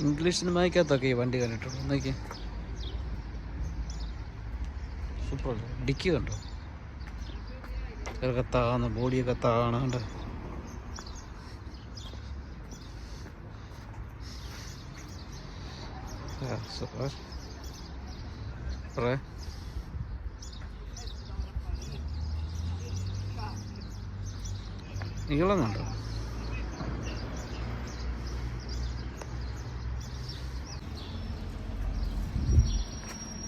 English സിനിമയ്ക്കകത്തൊക്കെ ഈ വണ്ടി കണ്ടിട്ടുള്ളൂ. നോക്കി സൂപ്പർ ഡിക്കി കണ്ടോ? ഇതൊക്കെ താന്ന് ബോഡിയൊക്കെ താണുണ്ട്. നീളം കണ്ടോ?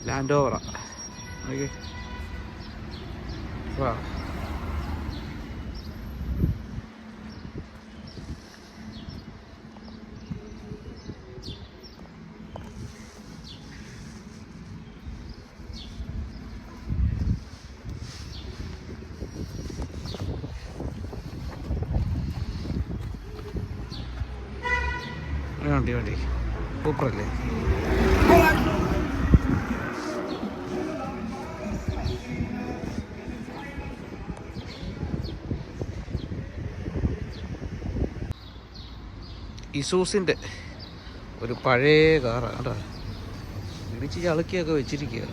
ലാൻഡ് ഓവറാ വാ വണ്ടി വണ്ടി സൂപ്പറല്ലേ ഇസൂസിന്റെ ഒരു പഴയ കാറാണ് കേട്ടോ ഇടിച്ച് ചളുക്കിയൊക്കെ വെച്ചിരിക്കുക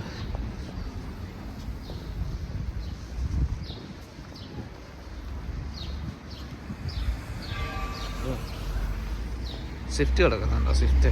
സ്വിഫ്റ്റ് കിടക്കുന്നുണ്ടോ? സ്വിഫ്റ്റ്.